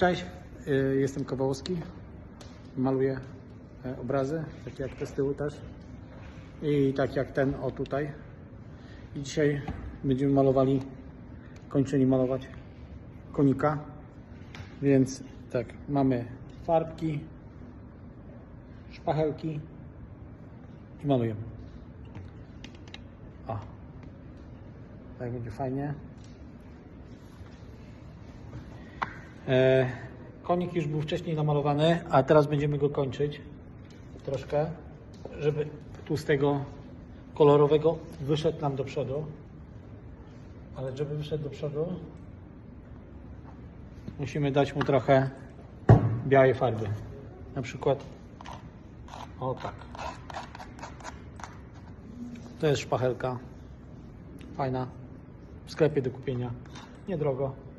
Cześć, y, jestem Kowalski. Maluję e, obrazy, takie jak te z tyłu też. I tak jak ten o tutaj. I dzisiaj będziemy malowali, kończyli malować konika. Więc tak, mamy farbki, szpachelki i malujemy. O, tak będzie fajnie. E, konik już był wcześniej namalowany, a teraz będziemy go kończyć troszkę, żeby tu z tego kolorowego wyszedł nam do przodu. Ale żeby wyszedł do przodu, musimy dać mu trochę białej farby. Na przykład o tak. To jest szpachelka. Fajna. W sklepie do kupienia. Niedrogo.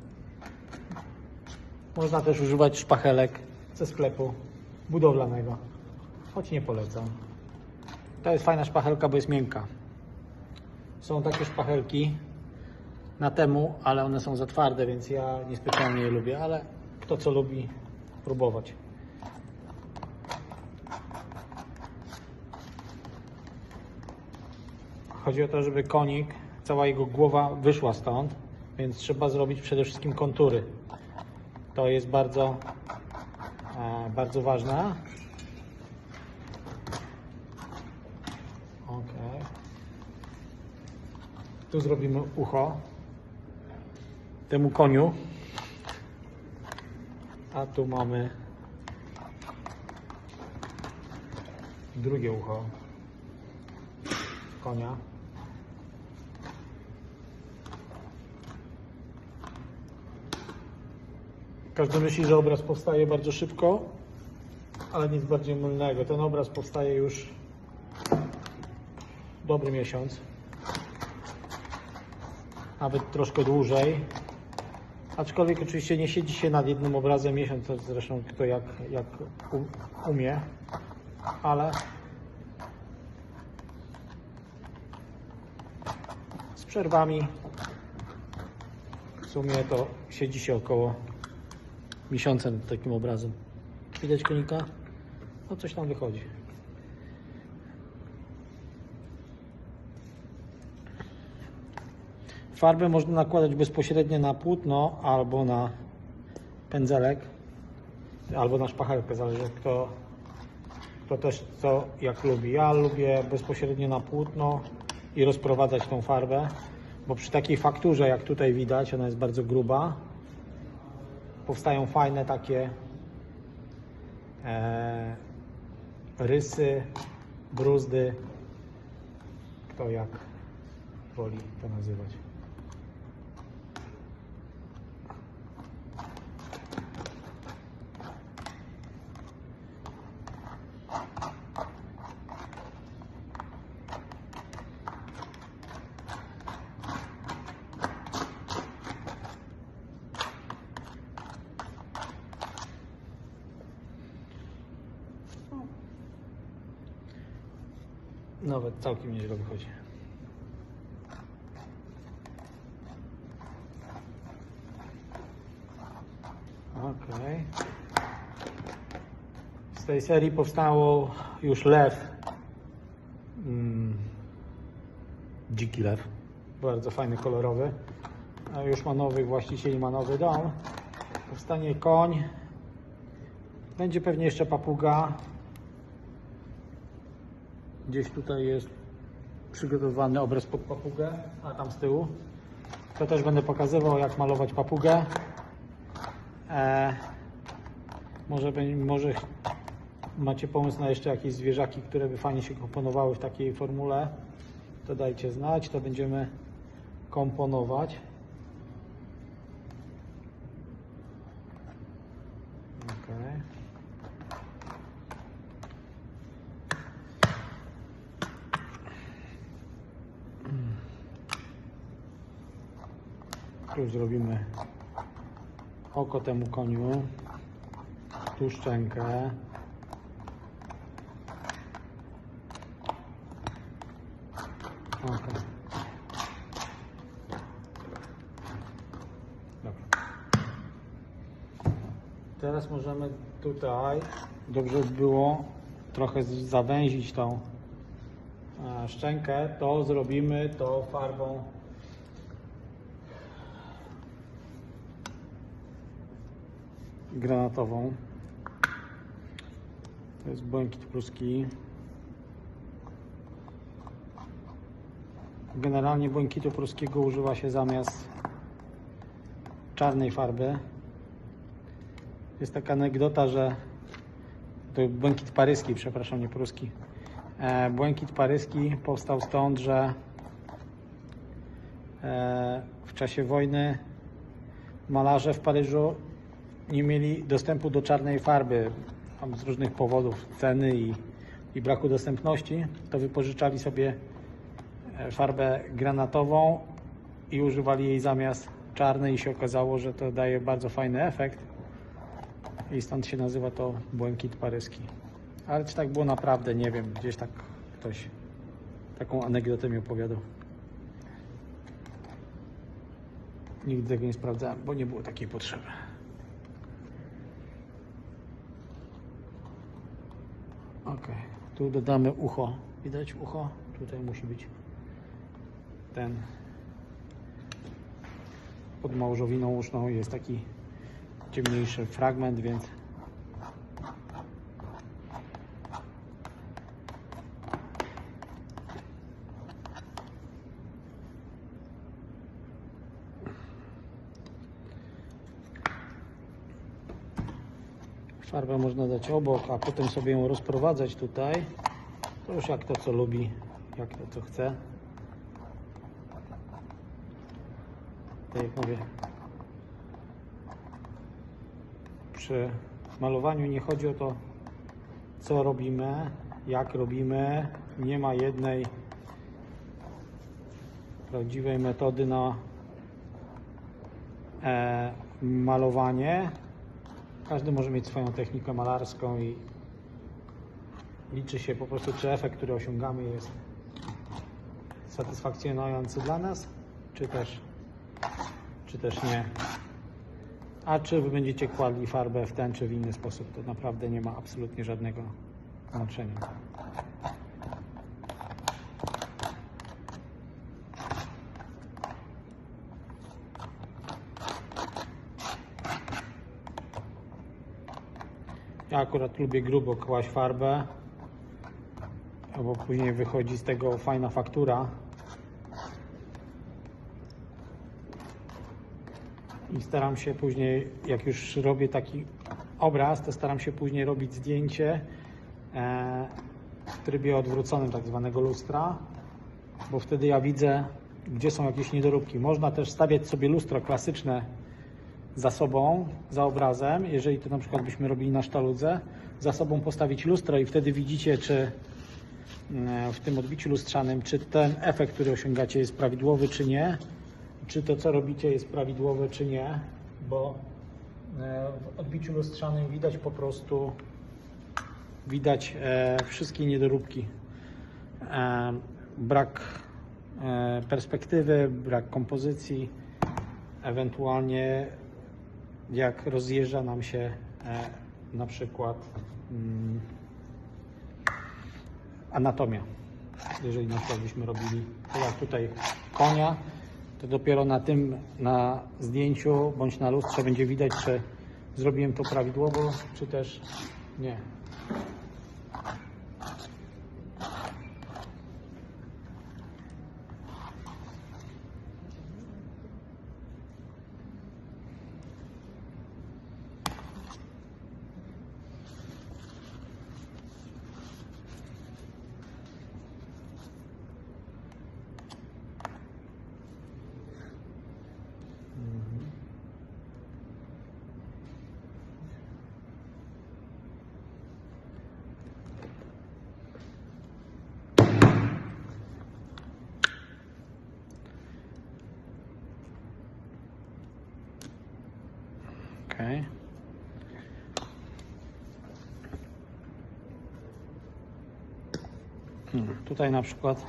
Można też używać szpachelek ze sklepu budowlanego, choć nie polecam. To jest fajna szpachelka, bo jest miękka. Są takie szpachelki na temu, ale one są za twarde, więc ja niespecjalnie je lubię, ale kto co lubi próbować. Chodzi o to, żeby konik, cała jego głowa wyszła stąd, więc trzeba zrobić przede wszystkim kontury. To jest bardzo, e, bardzo ważne. Ok. Tu zrobimy ucho temu koniu. A tu mamy drugie ucho konia. Każdy myśli, że obraz powstaje bardzo szybko, ale nic bardziej mylnego. Ten obraz powstaje już dobry miesiąc, nawet troszkę dłużej. Aczkolwiek oczywiście nie siedzi się nad jednym obrazem miesiąc, zresztą kto jak, jak umie, ale z przerwami w sumie to siedzi się około miesiąca nad takim obrazem. Widać konika? No coś tam wychodzi. Farbę można nakładać bezpośrednio na płótno albo na pędzelek, albo na szpachelkę, zależy kto, kto też co jak lubi. Ja lubię bezpośrednio na płótno i rozprowadzać tą farbę, bo przy takiej fakturze jak tutaj widać, ona jest bardzo gruba, powstają fajne takie e, rysy, bruzdy, kto jak woli to nazywać. Nawet całkiem nieźle wychodzi. Okej. Z tej serii powstało już lew. Mm, dziki lew. Bardzo fajny, kolorowy. A już ma nowych właścicieli, ma nowy dom. Powstanie koń. Będzie pewnie jeszcze papuga. Gdzieś tutaj jest przygotowany obraz pod papugę, a tam z tyłu. To też będę pokazywał, jak malować papugę. E, może, może macie pomysł na jeszcze jakieś zwierzaki, które by fajnie się komponowały w takiej formule. To dajcie znać, to będziemy komponować. Okej. Tu zrobimy oko temu koniu, tu szczękę. Okay. Dobra. Teraz możemy tutaj, dobrze by było trochę zawęzić tą e, szczękę, to zrobimy to farbą granatową. To jest błękit pruski. Generalnie błękitu pruskiego używa się zamiast czarnej farby. Jest taka anegdota, że to błękit paryski, przepraszam, nie pruski. E, błękit paryski powstał stąd, że e, w czasie wojny malarze w Paryżu nie mieli dostępu do czarnej farby z różnych powodów, ceny i, i braku dostępności, to wypożyczali sobie e, farbę granatową i używali jej zamiast czarnej i się okazało, że to daje bardzo fajny efekt i stąd się nazywa to błękit paryski. Ale czy tak było naprawdę, nie wiem, gdzieś tak ktoś taką anegdotę mi opowiadał. Nigdy tego nie sprawdzałem, bo nie było takiej potrzeby. Ok, tu dodamy ucho. Widać ucho? Tutaj musi być ten pod małżowiną uszną jest taki ciemniejszy fragment, więc farbę można dać obok, a potem sobie ją rozprowadzać tutaj. To już jak to co lubi, jak to co chce. Tak jak mówię, przy malowaniu nie chodzi o to, co robimy, jak robimy. Nie ma jednej prawdziwej metody na e, malowanie. Każdy może mieć swoją technikę malarską i liczy się po prostu, czy efekt, który osiągamy, jest satysfakcjonujący dla nas, czy też, czy też nie. A czy wy będziecie kładli farbę w ten czy w inny sposób, to naprawdę nie ma absolutnie żadnego znaczenia. Ja akurat lubię grubo kłaść farbę, bo później wychodzi z tego fajna faktura. I staram się później, jak już robię taki obraz, to staram się później robić zdjęcie e, w trybie odwróconym, tak zwanego lustra, bo wtedy ja widzę, gdzie są jakieś niedoróbki. Można też stawiać sobie lustro klasyczne za sobą, za obrazem, jeżeli to na przykład byśmy robili na sztaludze, za sobą postawić lustro i wtedy widzicie, czy mm, w tym odbiciu lustrzanym, czy ten efekt, który osiągacie jest prawidłowy, czy nie, czy to, co robicie jest prawidłowe, czy nie, bo e, w odbiciu lustrzanym widać po prostu widać e, wszystkie niedoróbki. E, brak perspektywy, brak kompozycji, ewentualnie jak rozjeżdża nam się e, na przykład mm, anatomia. Jeżeli na przykład byśmy robili, jak tutaj konia, to dopiero na tym, na zdjęciu bądź na lustrze będzie widać, czy zrobiłem to prawidłowo, czy też nie. Okej. Hmm, Tutaj na przykład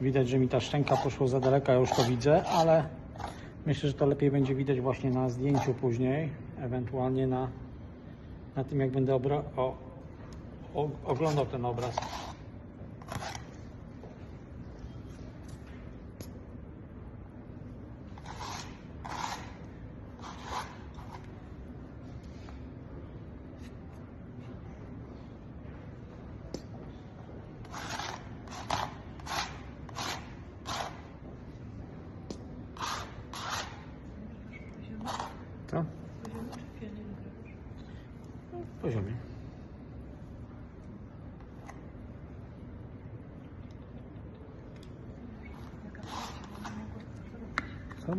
widać, że mi ta szczęka poszła za daleka, ja już to widzę, ale myślę, że to lepiej będzie widać właśnie na zdjęciu później, ewentualnie na na tym, jak będę o, o, oglądał ten obraz. Poziomie. Co?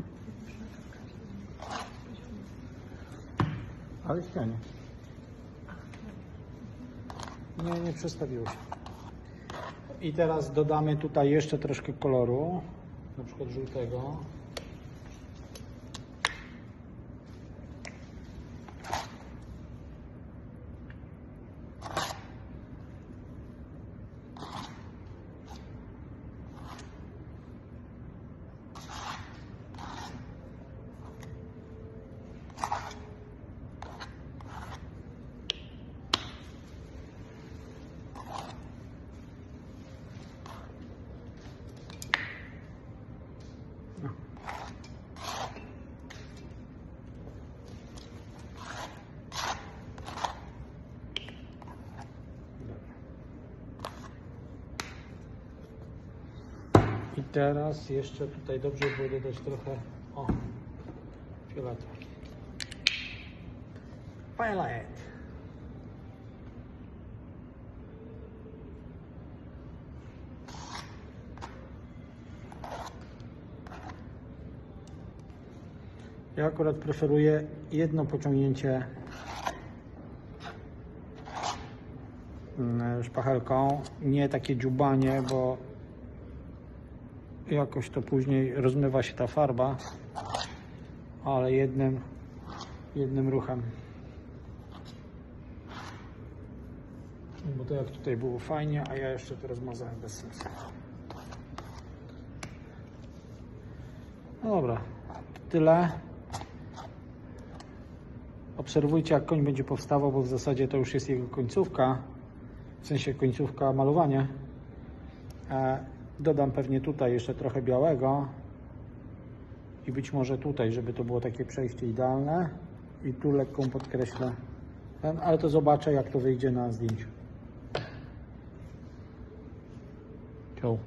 Ale ścianie. Nie, nie przestawiło się. I teraz dodamy tutaj jeszcze troszkę koloru, na przykład żółtego. Teraz jeszcze tutaj dobrze było dodać trochę o fioletu. Violet. Ja akurat preferuję jedno pociągnięcie mm, szpachelką, nie takie dziubanie, bo jakoś to później rozmywa się ta farba, ale jednym, jednym ruchem. Bo to jak tutaj było fajnie, a ja jeszcze to rozmazałem bez sensu. No dobra, tyle. Obserwujcie jak koń będzie powstawał, bo w zasadzie to już jest jego końcówka, w sensie końcówka malowania. Dodam pewnie tutaj jeszcze trochę białego i być może tutaj, żeby to było takie przejście idealne i tu lekką podkreślę ten, ale to zobaczę jak to wyjdzie na zdjęciu. Ciao.